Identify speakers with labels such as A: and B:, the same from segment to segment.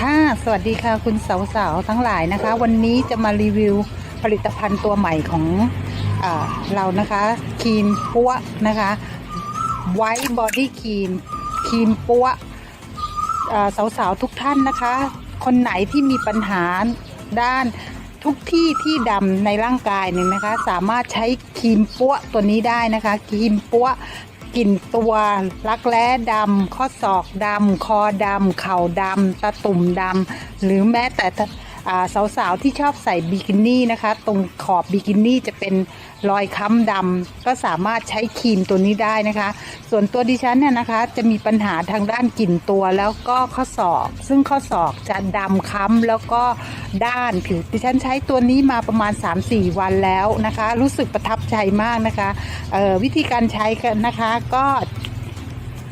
A: ค่ะสวัสดีค่ะคุณสาวๆทั้งหลายนะคะ วันนี้จะมารีวิวผลิตภัณฑ์ตัวใหม่ของอเรานะคะครีมปัวนะคะไวท์บอดี้ครีมครีมปัวสาวๆทุกท่านนะคะ คนไหนที่มีปัญหาด้านทุกที่ที่ดำในร่างกายหนึ่งนะคะ สามารถใช้ครีมปัวตัวนี้ได้นะคะครีมปัว กลิ่นตัวรักแร้ดำข้อศอกดำคอดำเข่าดำตะตุ่มดำหรือแม้แต่ สาวๆที่ชอบใส่บิกินี่นะคะ ตรงขอบบิกินี่จะเป็นรอยค้ำดำก็สามารถใช้ครีมตัวนี้ได้นะคะ ส่วนตัวดิฉันเนี่ยนะคะ จะมีปัญหาทางด้านกลิ่นตัวแล้วก็ข้อศอก ซึ่งข้อศอกจะดำค้ำแล้วก็ด้านผิวดิฉันใช้ตัวนี้มาประมาณ 3-4 วันแล้วนะคะ รู้สึกประทับใจมากนะคะออวิธีการใช้กันนะคะก็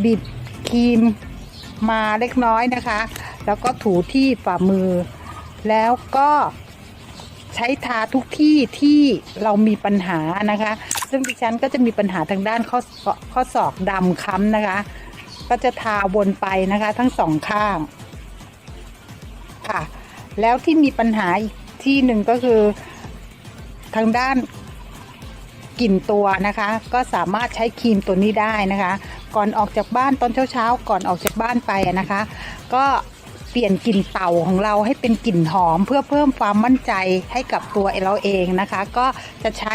A: บีบครีมมาเล็กน้อยนะคะ แล้วก็ถูที่ฝ่ามือ แล้วก็ใช้ทาทุกที่ที่เรามีปัญหานะคะ ซึ่งดิฉันก็จะมีปัญหาทางด้านข้อศอกข้อศอกดำค้ำนะคะ ก็จะทาวนไปนะคะทั้งสองข้างค่ะ แล้วที่มีปัญหาอีกที่หนึ่งก็คือทางด้านกลิ่นตัวนะคะ ก็สามารถใช้ครีมตัวนี้ได้นะคะ ก่อนออกจากบ้านตอนเช้าๆก่อนออกจากบ้านไปนะคะ ก็ เปลี่ยนกลิ่นเต่าของเราให้เป็นกลิ่นหอม เพื่อเพิ่มความมั่นใจให้กับตัวเราเองนะคะ ก็จะใช้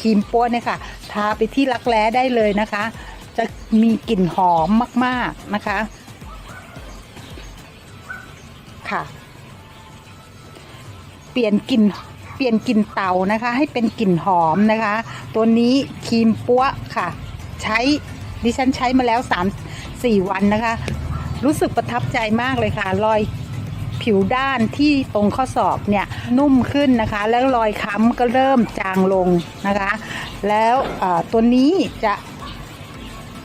A: ครีมโป้เนี่ยค่ะ ทาไปที่รักแร้ได้เลยนะคะ จะมีกลิ่นหอมมากๆนะคะ ค่ะ เปลี่ยนกลิ่นเปลี่ยนกลิ่นเต่านะคะ ให้เป็นกลิ่นหอมนะคะ ตัวนี้ครีมปัวค่ะ ใช้ดิฉันใช้มาแล้ว3 4วันนะคะ รู้สึกประทับใจมากเลยค่ะ รอยผิวด้านที่ตรงข้อศอกเนี่ยนุ่มขึ้นนะคะ แล้วรอยค้ำก็เริ่มจางลงนะคะ แล้วตัวนี้จะ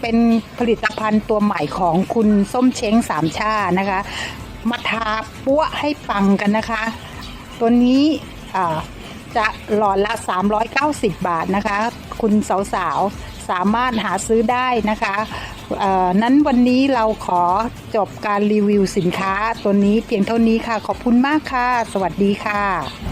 A: เป็นผลิตภัณฑ์ตัวใหม่ของคุณส้มเช้งสามชานะคะ มาทาปั้วให้ปังกันนะคะ ตัวนี้จะหลอดละ 390 บาทนะคะ คุณสาวๆสามารถหาซื้อได้นะคะ นั้นวันนี้เราขอจบการรีวิวสินค้าตัวนี้เพียงเท่านี้ค่ะ ขอบคุณมากค่ะ สวัสดีค่ะ